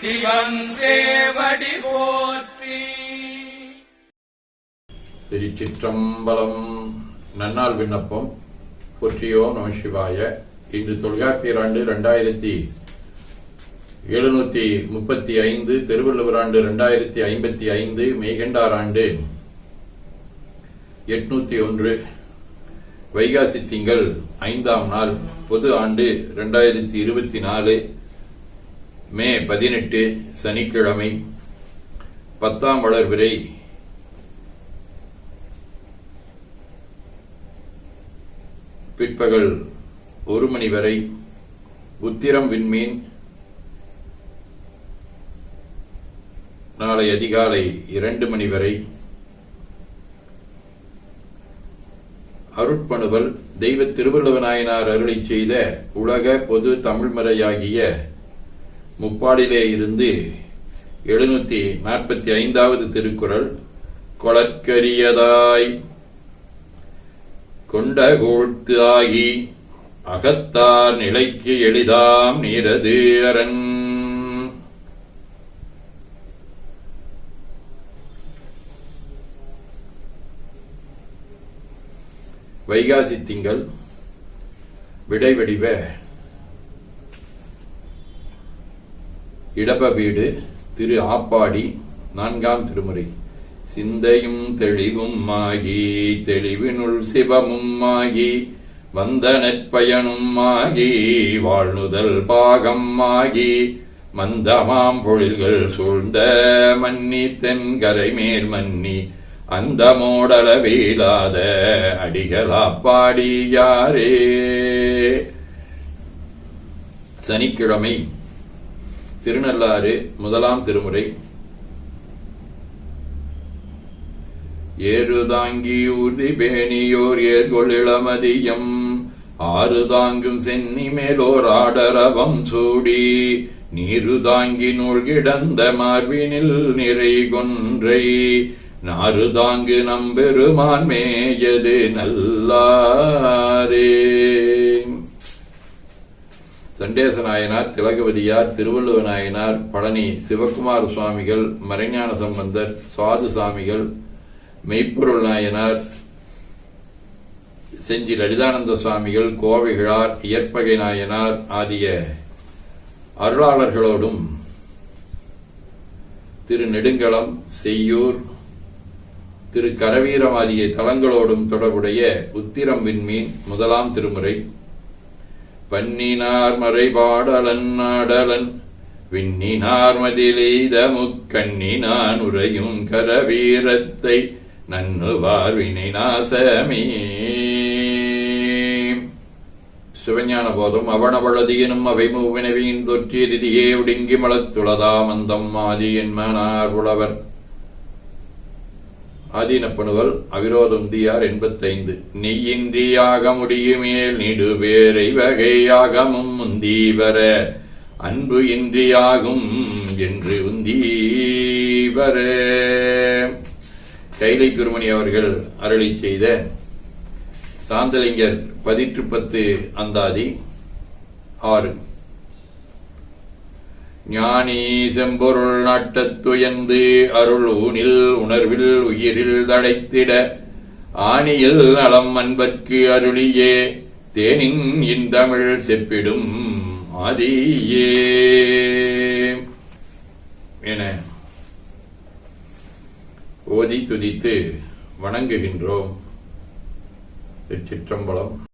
சிவன் தேவடி போற்றி. திருச்சிற்றம்பலம் நன்னாள் விண்ணப்பம். போற்றியோ நம சிவாய. இன்று தொல்காப்பியர் ஆண்டு ரெண்டாயிரத்தி எழுநூத்தி முப்பத்தி ஐந்து திருவள்ளுவர் ஆண்டு ரெண்டாயிரத்தி ஐம்பத்தி ஐந்து மெய்கண்டார் ஆண்டு எட்நூத்தி ஒன்று. வைகாசி திங்கள் ஐந்தாம் நாள் பொது ஆண்டு ரெண்டாயிரத்தி இருபத்தி நாலு. மே பதினெட்டு சனிக்கிழமை பத்தாம் வளர்விரை பிற்பகல் ஒரு மணி வரை உத்திரம் விண்மீன். நாளை அதிகாலை இரண்டு மணி வரை அருட்பணுவல் தெய்வ திருவள்ளுவநாயனார் அருளை செய்த உலக பொது தமிழ்மறையாகிய முப்பாடிலே இருந்து எழுநூத்தி நாற்பத்தி ஐந்தாவது திருக்குறள் கொளற்கரியதாய் கொண்ட கோழ்த்து ஆகி அகத்தார் நிலைக்கு எளிதாம் நீரது அரண். வைகாசி திங்கள் விடைவடிவ இடப வீடு திரு ஆப்பாடி நான்காம் திருமுறை. சிந்தையும் தெளிவும் ஆகி தெளிவினுள் சிவமும் ஆகி வந்த நெற்பயனும் ஆகி வாழ்நுதல் பாகம் ஆகி மந்தமாம் பொழில்கள் சூழ்ந்த மன்னி தென்கரை மேல் மன்னி அந்த மோடளவிலாத அடிகளாப்பாடி யாரே? சனிக்கிழமை திருநள்ளாறு முதலாம் திருமுறை. ஏறுதாங்கி ஊர்தி பேணியோர் ஏர்கொள்ளிளமதியம் ஆறு தாங்கும் சென்னி மேலோர் ஆடரவம் சூடி நீரு தாங்கி நூல் கிடந்த மார்பினில் நிறை கொன்றை. நாறு தாங்கு நம்பெருமான் மேயது நல்லாரே. சண்டேச நாயனார் திலகவதியார் திருவள்ளுவ நாயனார் பழனி சிவகுமார சுவாமிகள் மறைஞான சம்பந்தர் சுவாது சுவாமிகள் மெய்ப்பொருள் நாயனார் செஞ்சி லலிதானந்த சுவாமிகள் கோவைகிழார் இயற்பகை நாயனார் ஆகிய அருளாளர்களோடும் திரு நெடுங்கலம் செய்யூர் திரு கரவீரம் ஆகிய தலங்களோடும் தொடர்புடைய உத்திரம் விண்மீன் முதலாம் திருமுறை பன்னினார் மறைபாடலன் நாடலன் விண்ணினார் மதிலெய்த முக்கண்ணினான் உரையும் கரவீரத்தை நன்னுவார் வினை நாசமே. சிவஞான போதும் அவனவளதியனும் அவை மூவினவியின் தொற்றிய திதியே ஒடுங்கி மலத்துளதாமந்தம் ஆதி என்மனார் புலவர். ஆதீனப்பணுவல் அவிரோதம் தியார் எண்பத்தைந்து. நெய்யின்றியாக முடியுமேல் நெடுவேரை வகையாகமும் முந்தீவர அன்பு இன்றியாகும் என்று உந்தீவர. கைலை குருமணி அவர்கள் அருளி செய்த சாந்தலிங்கர் பதிற்று பத்து அந்தாதி ஆறு. ஞானி செம்பொருள் நாட்டத்துயர்ந்து அருள் ஊனில் உணர்வில் உயிரில் தடைத்திட ஆணியில் நலம் அன்பர்க்கு அருளியே தேனின் இந்தமிழ் செப்பிடும் ஆதியே. என ஓதி துதித்து வணங்குகின்றோம். திருச்சிற்றம்பலம்